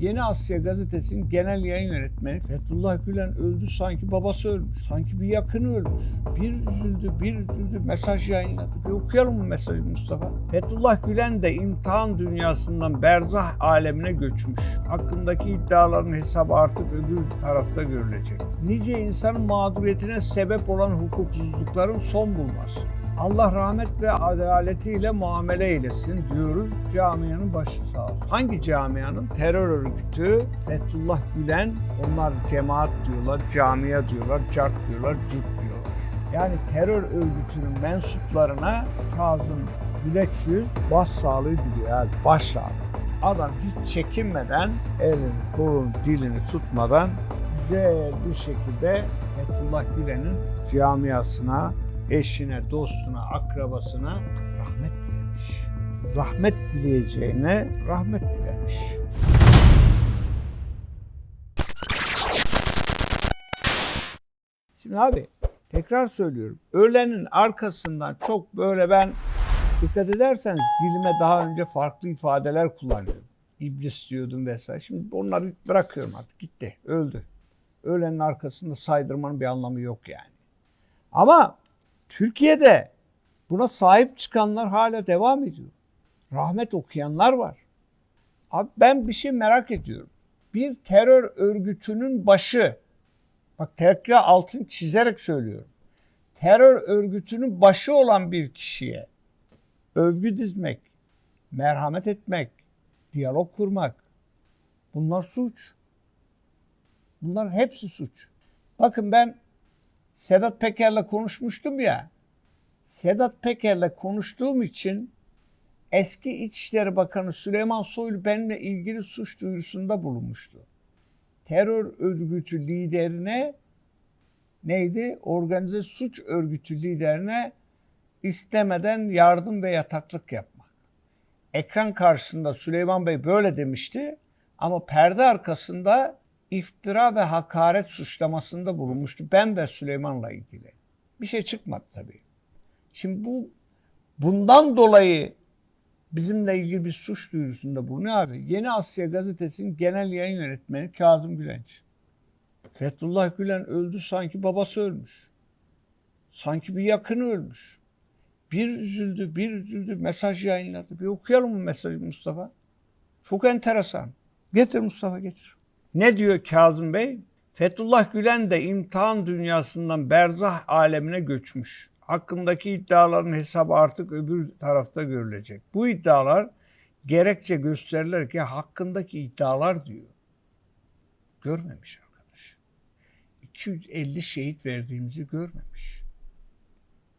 Yeni Asya Gazetesi'nin genel yayın yönetmeni Fethullah Gülen öldü sanki babası ölmüş. Sanki bir yakını ölmüş. Bir üzüldü, bir üzüldü. Mesaj yayınladı. Bir okuyalım mı mesajı Mustafa? Fethullah Gülen de imtihan dünyasından berzah alemine göçmüş. Hakkındaki iddiaların hesabı artık öbür tarafta görülecek. Nice insanın mağduriyetine sebep olan hukuksuzlukların son bulması. Allah rahmet ve adaletiyle muamele eylesin diyoruz. Camianın başı sağ olsun. Hangi camianın? Terör örgütü, Fethullah Gülen, onlar cemaat diyorlar, camia diyorlar, cart diyorlar, cürt diyorlar. Yani terör örgütünün mensuplarına Kazım Güleç yüz baş sağlığı diliyor. Yani baş sağlığı. Adam hiç çekinmeden elini, kolunu, dilini tutmadan güzel bir şekilde Fethullah Gülen'in camiasına, eşine, dostuna, akrabasına rahmet dilemiş. Rahmet dileyeceğine rahmet dilemiş. Şimdi abi tekrar söylüyorum. Öğlenin arkasından çok böyle ben dikkat ederseniz dilime daha önce farklı ifadeler kullanıyorum. İblis diyordum vesaire. Şimdi onları bırakıyorum artık. Gitti. Öldü. Öğlenin arkasında saydırmanın bir anlamı yok yani. Ama Türkiye'de buna sahip çıkanlar hala devam ediyor. Rahmet okuyanlar var. Abi ben bir şey merak ediyorum. Bir terör örgütünün başı, bak tekrar altını çizerek söylüyorum. Terör örgütünün başı olan bir kişiye övgü dizmek, merhamet etmek, diyalog kurmak bunlar suç. Bunlar hepsi suç. Bakın ben Sedat Peker'le konuşmuştum ya. Sedat Peker'le konuştuğum için eski İçişleri Bakanı Süleyman Soylu benimle ilgili suç duyurusunda bulunmuştu. Terör örgütü liderine neydi? Organize suç örgütü liderine istemeden yardım ve yataklık yapmak. Ekran karşısında Süleyman Bey böyle demişti ama perde arkasında iftira ve hakaret suçlamasında bulunmuştu. Ben ve Süleyman'la ilgili. Bir şey çıkmadı tabii. Şimdi bu bundan dolayı bizimle ilgili bir suç duyurusunda bulunuyor abi. Yeni Asya Gazetesi'nin genel yayın yönetmeni Kazım Gülenç. Fethullah Gülen öldü sanki babası ölmüş. Sanki bir yakını ölmüş. Bir üzüldü, bir üzüldü. Mesaj yayınladı. Bir okuyalım mı mesajı Mustafa? Çok enteresan. Getir Mustafa getir. Ne diyor Kazım Bey? Fethullah Gülen de imtihan dünyasından berzah alemine göçmüş. Hakkındaki iddiaların hesabı artık öbür tarafta görülecek. Bu iddialar gerekçe gösterirken hakkındaki iddialar diyor. Görmemiş arkadaş. 250 şehit verdiğimizi görmemiş.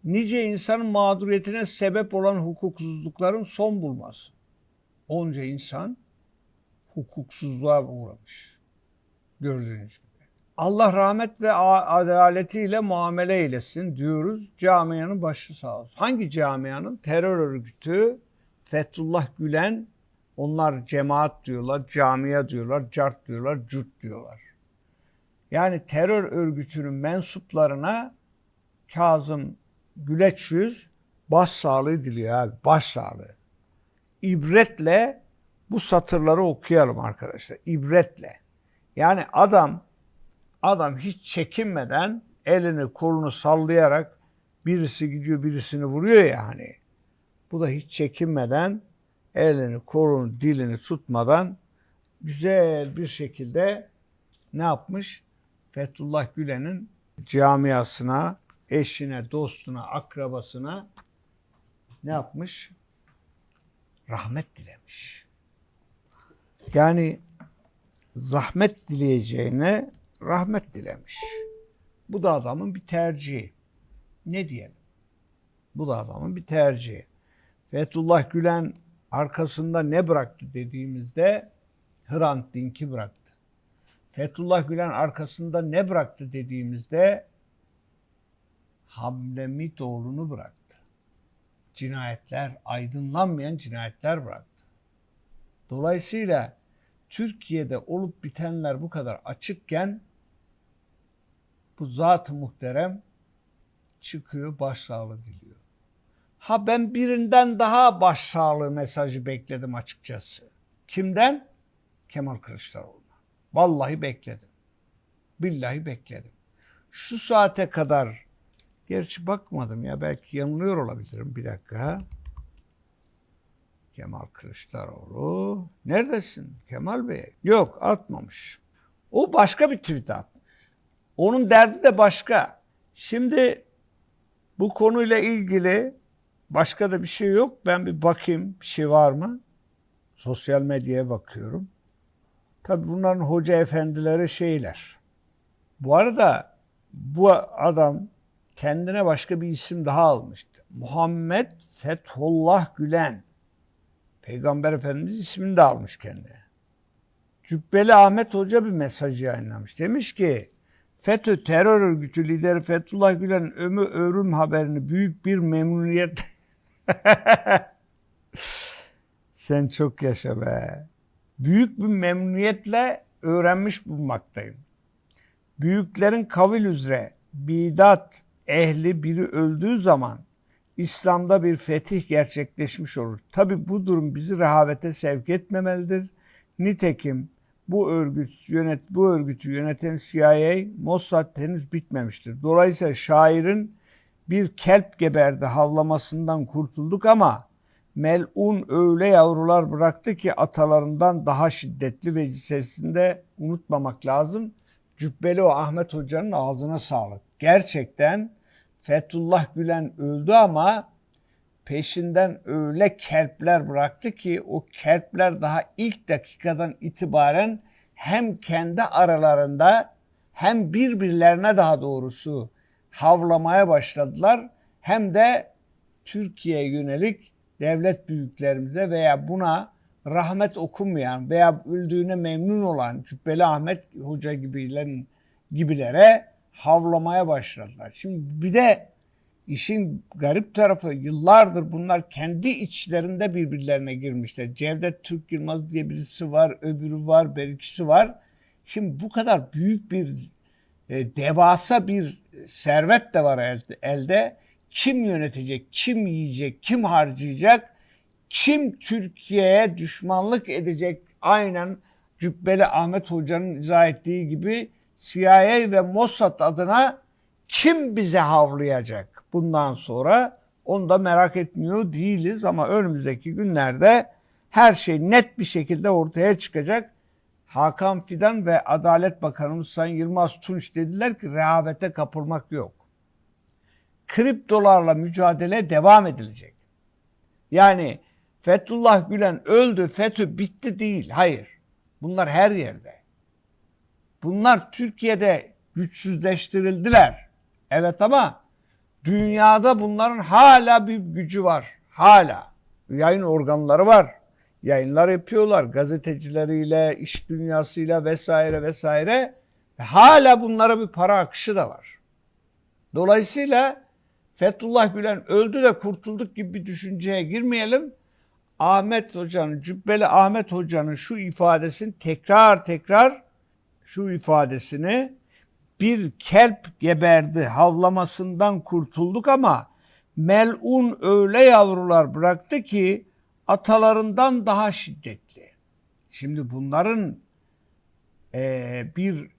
Nice insanın mağduriyetine sebep olan hukuksuzlukların son bulması. Onca insan hukuksuzluğa uğramış. Gördüğünüz gibi. Allah rahmet ve adaletiyle muamele eylesin diyoruz. Camianın başı sağ olsun. Hangi camianın? Terör örgütü, Fethullah Gülen, onlar cemaat diyorlar, camia diyorlar, cart diyorlar, cürt diyorlar. Yani terör örgütünün mensuplarına Kazım Güleç yüz baş sağlığı diliyor abi, baş sağlığı. İbretle bu satırları okuyalım arkadaşlar. İbretle. Yani adam adam hiç çekinmeden elini kolunu sallayarak birisi gidiyor birisini vuruyor yani. Bu da hiç çekinmeden elini kolunu dilini tutmadan güzel bir şekilde ne yapmış? Fethullah Gülen'in camiasına, eşine, dostuna, akrabasına ne yapmış? Rahmet dilemiş. Yani zahmet dileyeceğine rahmet dilemiş. Bu da adamın bir tercihi. Ne diyelim? Bu da adamın bir tercihi. Fethullah Gülen arkasında ne bıraktı dediğimizde Hrant Dink'i bıraktı. Fethullah Gülen arkasında ne bıraktı dediğimizde Hamle Mitoğlu'nu bıraktı. Cinayetler, aydınlanmayan cinayetler bıraktı. Dolayısıyla Türkiye'de olup bitenler bu kadar açıkken bu zat-ı muhterem çıkıyor başsağlığı diliyor. Ha ben birinden daha başsağlığı mesajı bekledim açıkçası. Kimden? Kemal Kılıçdaroğlu'na. Vallahi bekledim. Billahi bekledim. Şu saate kadar gerçi bakmadım ya belki yanılıyor olabilirim bir dakika. Kemal Kılıçdaroğlu. Neredesin Kemal Bey? Yok atmamış. O başka bir tweet atmış. Onun derdi de başka. Şimdi bu konuyla ilgili başka da bir şey yok. Ben bir bakayım bir şey var mı? Sosyal medyaya bakıyorum. Tabii bunların hoca efendileri şeyler. Bu arada bu adam kendine başka bir isim daha almıştı. Muhammed Fethullah Gülen. Peygamber Efendimiz ismini de almış kendine. Cübbeli Ahmet Hoca bir mesaj yayınlamış. Demiş ki FETÖ terör örgütü lideri Fethullah Gülen ömü örüm haberini büyük bir memnuniyet Sen çok yaşa be. Büyük bir memnuniyetle öğrenmiş bulunmaktayım. Büyüklerin kavil üzere bidat ehli biri öldüğü zaman İslam'da bir fetih gerçekleşmiş olur. Tabi bu durum bizi rehavete sevk etmemelidir. Nitekim bu örgüt yönet bu örgütü yöneten CIA, Mossad henüz bitmemiştir. Dolayısıyla şairin bir kelp geberdi havlamasından kurtulduk ama melun öyle yavrular bıraktı ki atalarından daha şiddetli ve sesinde unutmamak lazım. Cübbeli o Ahmet Hoca'nın ağzına sağlık. Gerçekten Fethullah Gülen öldü ama peşinden öyle kelpler bıraktı ki o kelpler daha ilk dakikadan itibaren hem kendi aralarında hem birbirlerine daha doğrusu havlamaya başladılar. Hem de Türkiye'ye yönelik devlet büyüklerimize veya buna rahmet okunmayan veya öldüğüne memnun olan Cübbeli Ahmet Hoca gibilerin gibilere havlamaya başladılar. Şimdi bir de işin garip tarafı yıllardır bunlar kendi içlerinde birbirlerine girmişler. Cevdet Türk Yılmaz diye birisi var, öbürü var, berikisi var. Şimdi bu kadar büyük bir e, devasa bir servet de var elde, elde. Kim yönetecek, kim yiyecek, kim harcayacak, kim Türkiye'ye düşmanlık edecek aynen Cübbeli Ahmet Hoca'nın izah ettiği gibi CIA ve Mossad adına kim bize havlayacak bundan sonra onu da merak etmiyor değiliz ama önümüzdeki günlerde her şey net bir şekilde ortaya çıkacak. Hakan Fidan ve Adalet Bakanımız Sayın Yılmaz Tunç dediler ki rehavete kapılmak yok. Kriptolarla mücadele devam edilecek. Yani Fethullah Gülen öldü, FETÖ bitti değil. Hayır. Bunlar her yerde. Bunlar Türkiye'de güçsüzleştirildiler. Evet ama dünyada bunların hala bir gücü var. Hala. Yayın organları var. Yayınlar yapıyorlar gazetecileriyle, iş dünyasıyla vesaire vesaire. Hala bunlara bir para akışı da var. Dolayısıyla Fethullah Gülen öldü de kurtulduk gibi bir düşünceye girmeyelim. Ahmet Hoca'nın, Cübbeli Ahmet Hoca'nın şu ifadesini tekrar tekrar şu ifadesini bir kelp geberdi havlamasından kurtulduk ama melun öyle yavrular bıraktı ki atalarından daha şiddetli. Şimdi bunların e, bir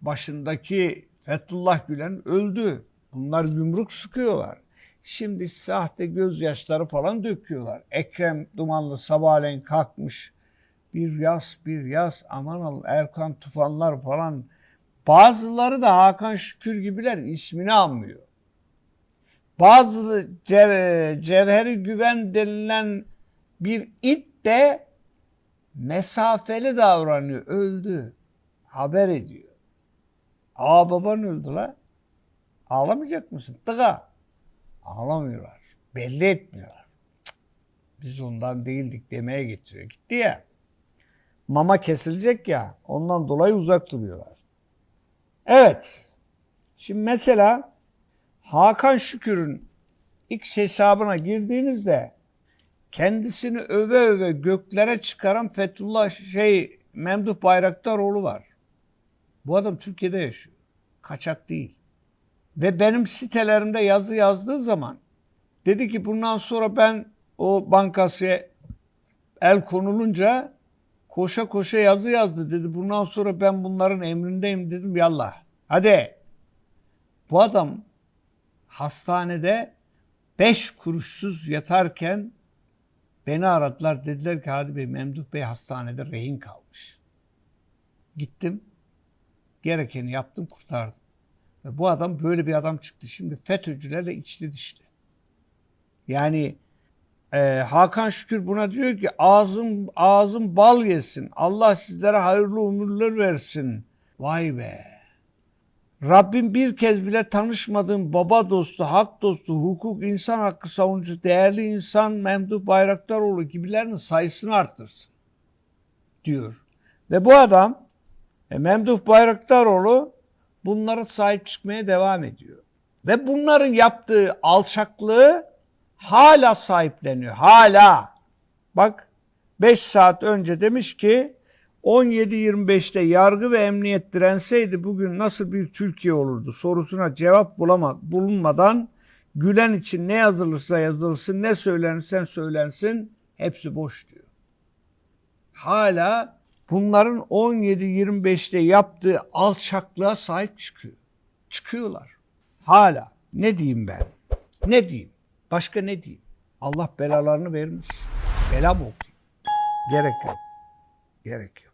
başındaki Fethullah Gülen öldü. Bunlar yumruk sıkıyorlar. Şimdi sahte gözyaşları falan döküyorlar. Ekrem Dumanlı sabahleyin kalkmış. Bir yaz bir yaz aman al Erkan Tufanlar falan. Bazıları da Hakan Şükür gibiler ismini anmıyor. Bazı cev Cevheri Güven denilen bir it de mesafeli davranıyor. Öldü. Haber ediyor. Aa baban öldü la. Ağlamayacak mısın? Tıka. Ağlamıyorlar. Belli etmiyorlar. Cık, Biz ondan değildik demeye getiriyor. Gitti ya. Mama kesilecek ya. Ondan dolayı uzak duruyorlar. Evet. Şimdi mesela Hakan Şükür'ün X hesabına girdiğinizde kendisini öve öve göklere çıkaran Fethullah şey Memduh Bayraktaroğlu var. Bu adam Türkiye'de yaşıyor. Kaçak değil. Ve benim sitelerimde yazı yazdığı zaman dedi ki bundan sonra ben o bankasıya el konulunca Koşa koşa yazı yazdı dedi. Bundan sonra ben bunların emrindeyim dedim. Yallah. Hadi. Bu adam hastanede beş kuruşsuz yatarken beni aradılar. Dediler ki Hadi Bey Memduh Bey hastanede rehin kalmış. Gittim. Gerekeni yaptım kurtardım. Ve bu adam böyle bir adam çıktı. Şimdi FETÖ'cülerle içli dişli. Yani e, Hakan Şükür buna diyor ki ağzım ağzım bal yesin. Allah sizlere hayırlı ömürler versin. Vay be. Rabbim bir kez bile tanışmadığım baba dostu, hak dostu, hukuk, insan hakkı savunucu, değerli insan Memduh Bayraktaroğlu gibilerinin sayısını arttırsın diyor. Ve bu adam e, Memduh Bayraktaroğlu bunlara sahip çıkmaya devam ediyor. Ve bunların yaptığı alçaklığı hala sahipleniyor. Hala. Bak 5 saat önce demiş ki 17-25'te yargı ve emniyet direnseydi bugün nasıl bir Türkiye olurdu sorusuna cevap bulama, bulunmadan Gülen için ne yazılırsa yazılsın, ne söylenirsen söylensin hepsi boş diyor. Hala bunların 17-25'te yaptığı alçaklığa sahip çıkıyor. Çıkıyorlar. Hala. Ne diyeyim ben? Ne diyeyim? Başka ne diyeyim? Allah belalarını vermiş. Bela mı okuyayım? Gerek yok. Gerek yok.